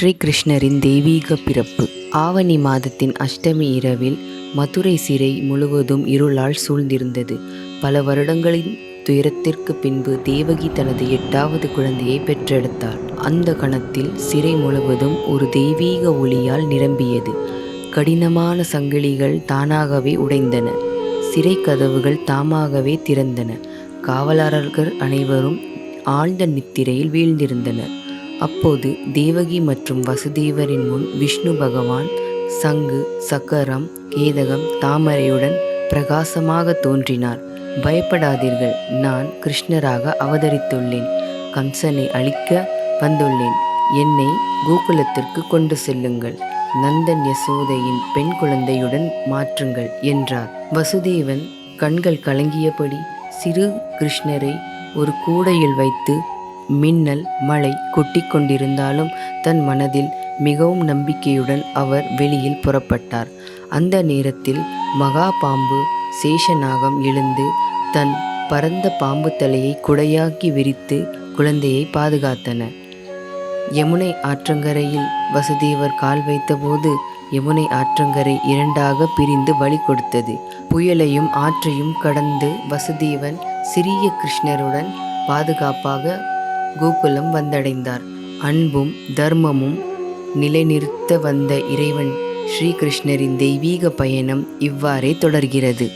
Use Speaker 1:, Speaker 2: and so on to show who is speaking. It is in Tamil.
Speaker 1: ஸ்ரீகிருஷ்ணரின் தெய்வீக பிறப்பு. ஆவணி மாதத்தின் அஷ்டமி இரவில் மதுரை சிறை முழுவதும் இருளால் சூழ்ந்திருந்தது. பல வருடங்களின் துயரத்திற்கு பின்பு தேவகி தனது எட்டாவது குழந்தையை பெற்றெடுத்தாள். அந்த கணத்தில் சிறை முழுவதும் ஒரு தெய்வீக ஒளியால் நிரம்பியது. கடினமான சங்கிலிகள் தானாகவே உடைந்தன. சிறை கதவுகள் தாமாகவே திறந்தன. காவலாளர்கள் அனைவரும் ஆழ்ந்த நித்திரையில் வீழ்ந்திருந்தனர். அப்போது தேவகி மற்றும் வசுதேவரின் முன் விஷ்ணு பகவான் சங்கு சக்கரம் கேதகம் தாமரையுடன் பிரகாசமாக தோன்றினார். பயப்படாதீர்கள் நான் கிருஷ்ணராக அவதரித்துள்ளேன். கம்சனை அழிக்க வந்துள்ளேன். என்னை கோகுலத்திற்கு கொண்டு செல்லுங்கள். நந்தன் யசோதையின் பெண் குழந்தையுடன் மாற்றுங்கள் என்றார். வசுதேவன் கண்கள் கலங்கியபடி சிறு கிருஷ்ணரை ஒரு கூடையில் வைத்து மின்னல் மழை கொட்டிக் கொண்டிருந்தாலும் தன் மனதில் மிகவும் நம்பிக்கையுடன் அவர் வெளியில் புறப்பட்டார். அந்த நேரத்தில் மகா பாம்பு சேஷநாகம் எழுந்து தன் பரந்த பாம்பு தலையை குடையாக்கி விரித்து குழந்தையை பாதுகாத்தன. யமுனை ஆற்றங்கரையில் வசுதேவர் கால் வைத்தபோது யமுனை ஆற்றங்கரை இரண்டாக பிரிந்து வழி கொடுத்தது. புயலையும் ஆற்றையும் கடந்து வசுதேவன் சிறிய கிருஷ்ணருடன் பாதுகாப்பாக கோகுலம் வந்தடைந்தார். அன்பும் தர்மமும் நிலைநிறுத்த வந்த இறைவன் ஸ்ரீகிருஷ்ணரின் தெய்வீக பயணம் இவ்வாறே தொடர்கிறது.